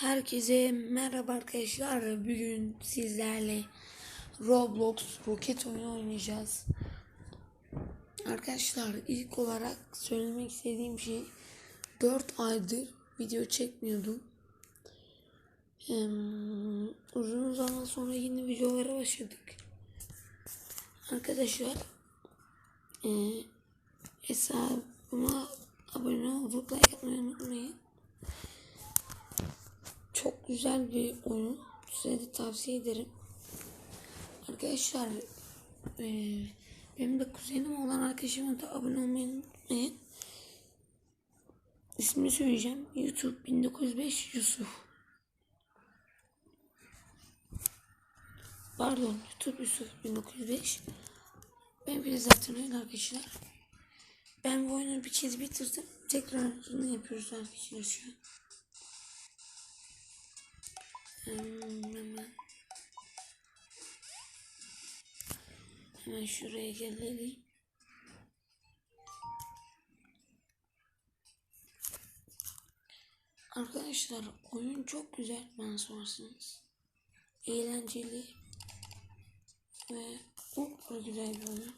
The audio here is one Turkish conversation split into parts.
Herkese merhaba arkadaşlar. Bugün sizlerle Roblox roket oyunu oynayacağız. Arkadaşlar ilk olarak söylemek istediğim şey 4 aydır video çekmiyordum. Uzun zaman sonra yeni videolara başladık. Arkadaşlar e, hesabıma abone olup like atmayı unutmayın. Çok güzel bir oyun. Size de tavsiye ederim. Arkadaşlar eee, benim de kuzenim olan arkadaşıma da abone olmayı unutmayın. İsmini söyleyeceğim. YouTube 1905 Yusuf. Pardon YouTube Yusuf 1905. Ben bile zaten öyle arkadaşlar. Ben bu oyunu bir kez bitirdim. Tekrarını yapıyoruz arkadaşlar şu an. Hemen. Hemen şuraya gelelim. Arkadaşlar oyun çok güzel bana sorarsanız. Eğlenceli ve çok güzel bir oyun.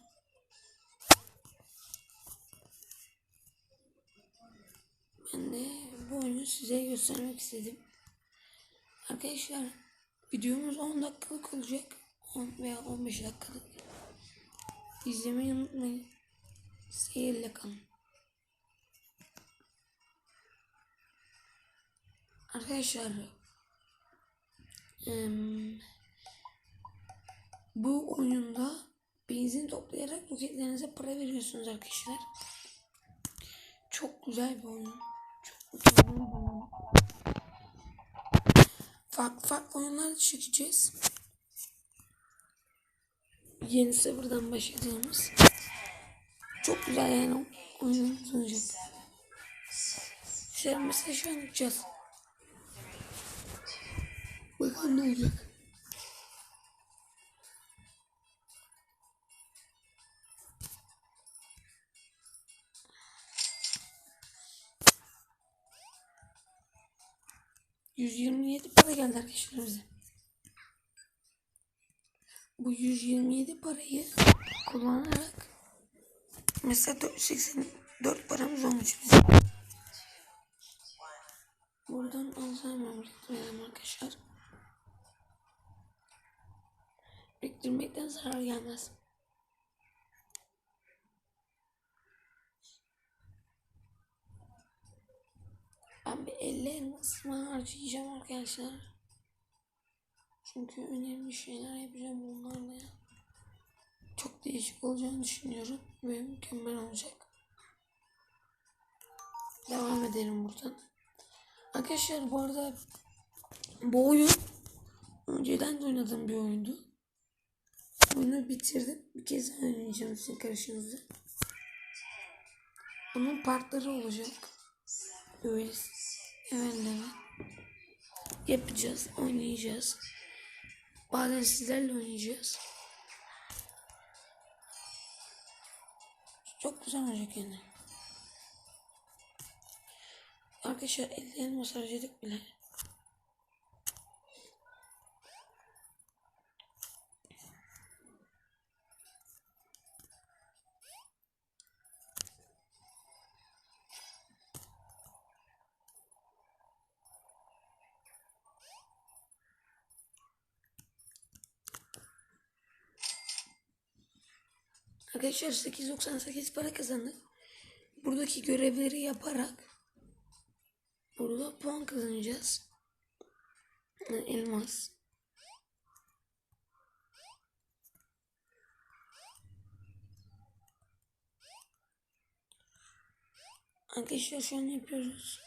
Ben de bu oyunu size göstermek istedim. Arkadaşlar videomuz 10 dakikalık olacak. 10 veya 15 dakikalık. İzlemeyi unutmayın. Seyirle kalın. Arkadaşlar bu oyunda benzin toplayarak roketlerinize para veriyorsunuz arkadaşlar. Çok güzel bir oyun. Çok mükemmel bir oyun farklı farklı oyunlar çekeceğiz. Yeni sıfırdan başladığımız. Çok güzel yani oyunumuz olacak. Şöyle mesela şu an gideceğiz. Bakalım ne olacak. Yüz yirmi yedi para geldi arkadaşlar bize. Bu 127 parayı kullanarak mesela 484 paramız olmuş bizim. Buradan biriktirelim arkadaşlar. Biriktirmekten zarar gelmez. Ben bir 50 elmasımı harcayacağım arkadaşlar. Çünkü önemli şeyler yapacağım onlarla. Çok değişik olacağını düşünüyorum ve mükemmel olacak. Devam edelim buradan. Arkadaşlar bu arada bu oyun önceden de oynadığım bir oyundu. Oyunu bitirdim. Bir kez oynayacağım sizin karşınızda. Bunun partları olacak. Böyle evet evet. Yapacağız, oynayacağız. Bazen sizlerle oynayacağız. Çok güzel olacak yani. Arkadaşlar 50 elmas harcadık bile. Arkadaşlar 898 para kazandık. Buradaki görevleri yaparak burada puan kazanacağız. Elmas. Arkadaşlar şu an yapıyoruz.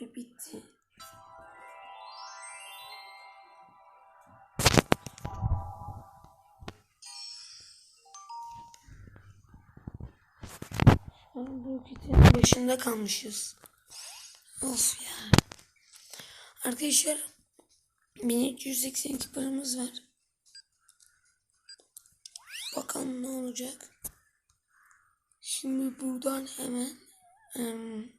Ve bitti. Bu roketin başında kalmışız. Of ya. Arkadaşlar 1382 paramız var. Bakalım ne olacak. Şimdi buradan hemen em,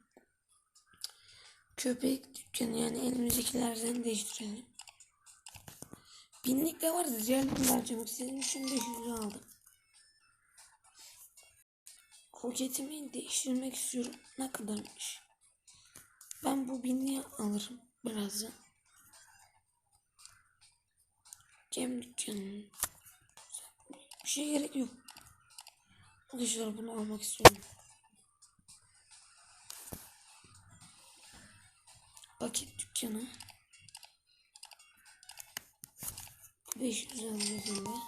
köpek dükkanı yani elimizdekilerden değiştirelim. Binlik de vardı. Diğerlerini harcamak istedim. Şimdi 500 lira aldım. Roketimi değiştirmek istiyorum. Ne kadarmış? Ben bu binliği alırım birazdan. Cem dükkanı. Bir şey gerek yok. Arkadaşlar bunu almak istiyorum. Paket dükkanı. 500 alıyoruz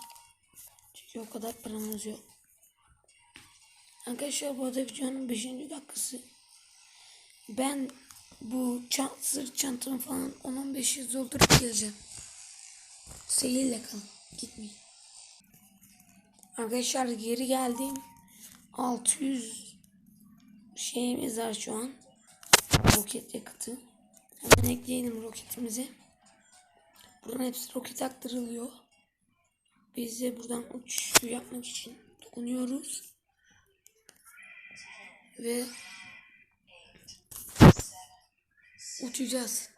Çünkü o kadar paramız yok. Arkadaşlar bu arada videonun 5. dakikası. Ben bu çant, sırt çantamı falan 10-15 doldurup geleceğim. Seyirle kalın. Gitmeyin. Arkadaşlar geri geldim. 600 şeyimiz var şu an. Roket yakıtı. Hemen ekleyelim roketimize. Buradan hepsi roket aktarılıyor. Biz de buradan uçuş yapmak için dokunuyoruz. Ve uçacağız.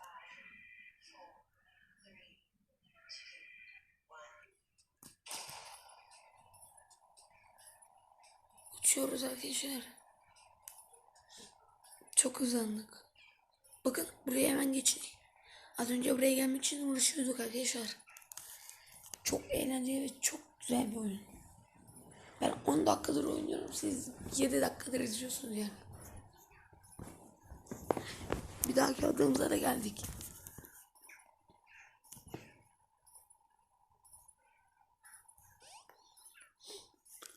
Uçuyoruz arkadaşlar. Çok hızlandık. Bakın buraya hemen geçin. Az önce buraya gelmek için uğraşıyorduk arkadaşlar. Çok eğlenceli ve çok güzel bir oyun. Ben 10 dakikadır oynuyorum. Siz 7 dakikadır izliyorsunuz yani. Bir dahaki adımıza da geldik.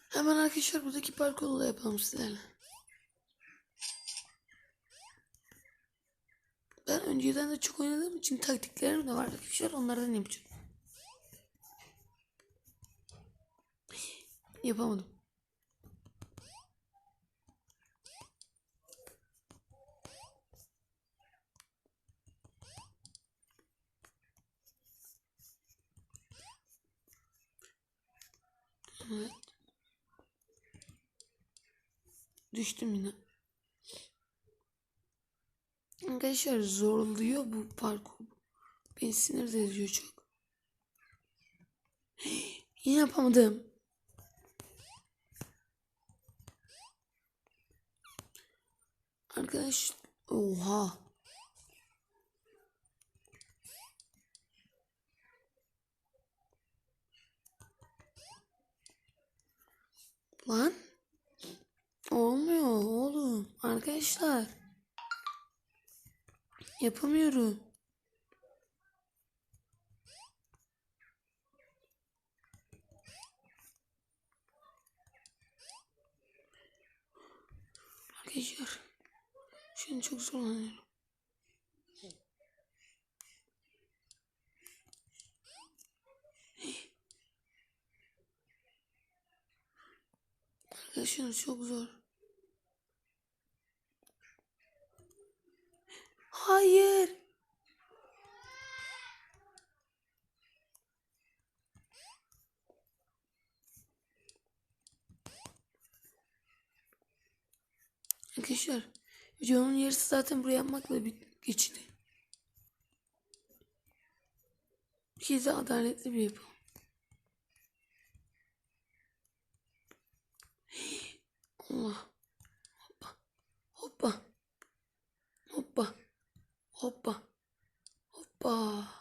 Hemen arkadaşlar buradaki parkuru da yapalım sizlerle. Ben önceden de çok oynadığım için taktiklerim de var arkadaşlar. Onlardan yapacağım. Yapamadım. Evet. Düştüm yine. Arkadaşlar zorluyor bu parkur. Beni sinir ediyor çok. Yine yapamadım. Arkadaş. Oha. Lan. Olmuyor oğlum. Arkadaşlar. Yapamıyorum. Arkadaşlar şu an çok zorlanıyorum. Arkadaşlar çok zor. Hayır. Arkadaşlar videonun yarısı zaten buraya yapmakla geçti. Bir kez de adaletli bir yapalım. Allah. Hoppa. Hoppa. Hoppa. Hoppa. Hoppa.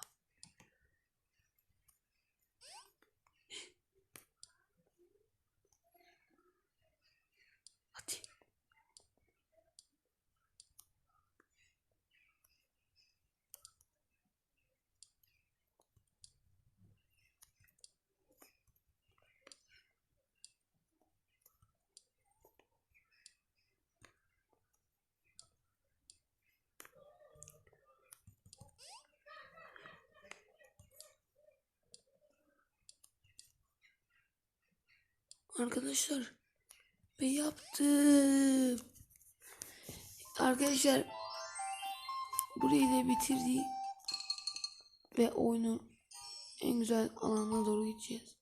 Arkadaşlar ben yaptım. Arkadaşlar burayı da bitirdi ve oyunun en güzel alanına doğru gideceğiz.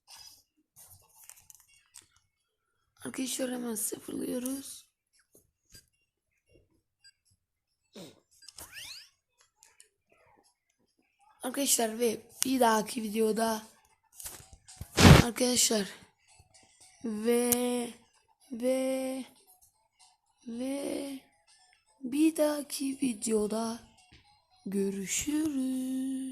Arkadaşlar hemen sıfırlıyoruz. Arkadaşlar ve bir dahaki videoda arkadaşlar ve ve ve bir dahaki videoda görüşürüz.